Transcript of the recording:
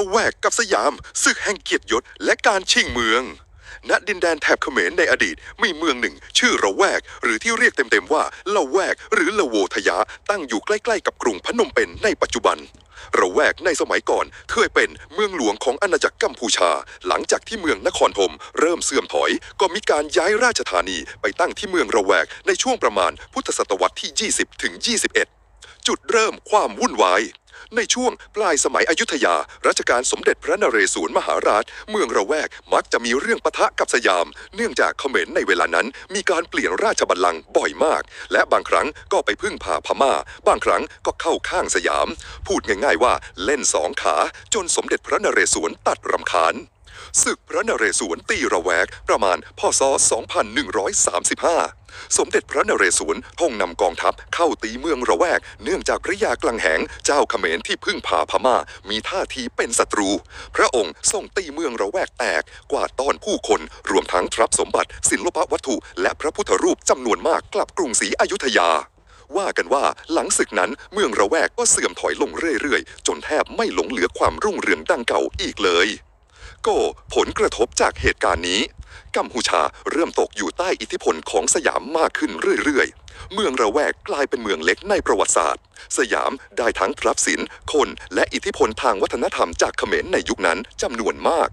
ระแวกกับสยามศึกแห่งเกียรติยศและการชิงเมือง ณ ดินแดนแถบเขมรในอดีตมีเมืองหนึ่ง ชื่อระแวก หรือที่เรียกเต็มๆว่าละแวก หรือละโวทยะตั้งอยู่ใกล้ๆกับกรุงพนมเปญในปัจจุบันระแวกในสมัยก่อนเคยเป็นเมืองหลวงของอาณาจักรกัมพูชา หลังจากที่เมืองนครธมเริ่มเสื่อมถอย ก็มีการย้ายราชธานีไปตั้งที่เมืองระแวกในช่วงประมาณพุทธศตวรรษที่ 20 ถึง 21 จุดเริ่มความวุ่นวาย ในช่วงปลายสมัยอยุธยา รัชกาลสมเด็จพระนเรศวรมหาราช เมืองระแวกมักจะมีเรื่องปะทะกับสยาม เนื่องจากเขมรในเวลานั้น มีการเปลี่ยนราชบัลลังก์บ่อยมาก และบางครั้งก็ไปพึ่งพาพม่า บางครั้งก็เข้าข้างสยาม พูดง่ายๆว่าเล่นสองขา จนสมเด็จพระนเรศวรตัดรำคาญ ศึกพระนเรศวรตีระแวกประมาณพศ 2135 สมเด็จพระนเรศวรทงนำกองทัพเข้าตีเมืองระแวก เนื่องจากพระยากลังแหงเจ้าเขมรที่พึ่งพาพม่า มีท่าทีเป็นศัตรู พระองค์ทรงตีเมืองระแวกแตกกวาดต้อนผู้คนรวมทั้งทรัพย์สมบัติ ศิลปวัตถุ และพระพุทธรูปจำนวนมากกลับกรุงศรีอยุธยาว่ากันว่าหลังศึกนั้นเมืองระแวกก็เสื่อมถอยลงเรื่อยๆ จนแทบไม่หลงเหลือความรุ่งเรืองดังเก่าอีกเลย ก็ผลกระทบจากเหตุการณ์นี้ กัมพูชาเริ่มตกอยู่ใต้อิทธิพลของสยามมากขึ้นเรื่อยๆ เมืองระแวกกลายเป็นเมืองเล็กในประวัติศาสตร์ สยามได้ทั้งทรัพย์สิน คน และอิทธิพลทางวัฒนธรรมจากเขมรในยุคนั้นจำนวนมาก